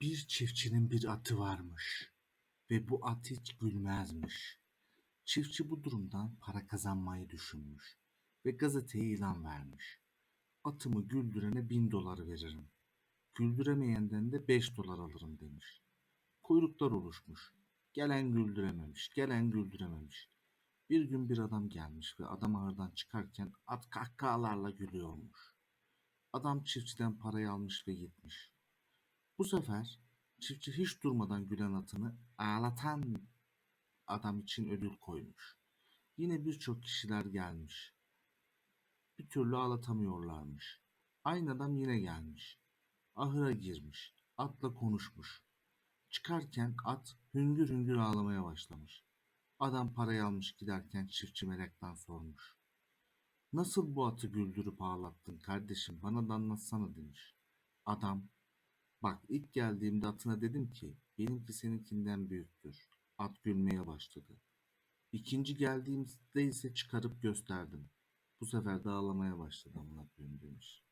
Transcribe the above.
çiftçinin bir atı varmış ve bu at hiç gülmezmiş. Çiftçi bu durumdan para kazanmayı düşünmüş ve gazeteye ilan vermiş. Atımı güldürene bin dolar veririm. Güldüremeyenden de beş dolar alırım demiş. Kuyruklar oluşmuş. Gelen güldürememiş, gelen güldürememiş. Bir gün bir adam gelmiş ve adam ağırdan çıkarken at kahkahalarla gülüyormuş. Adam çiftçiden parayı almış ve gitmiş. Bu sefer çiftçi hiç durmadan gülen atını ağlatan adam için ödül koymuş. Yine birçok kişiler gelmiş. Bir türlü ağlatamıyorlarmış. Aynı adam yine gelmiş. Ahıra girmiş. Atla konuşmuş. Çıkarken at hüngür hüngür ağlamaya başlamış. Adam parayı almış giderken çiftçi meraktan sormuş. Nasıl bu atı güldürüp ağlattın kardeşim bana da anlatsana demiş. Adam Bak ilk geldiğimde atına dedim ki benimki seninkinden büyüktür. At gülmeye başladı. İkinci geldiğimde ise çıkarıp gösterdim. Bu sefer de ağlamaya başladı amına koyayım demiş.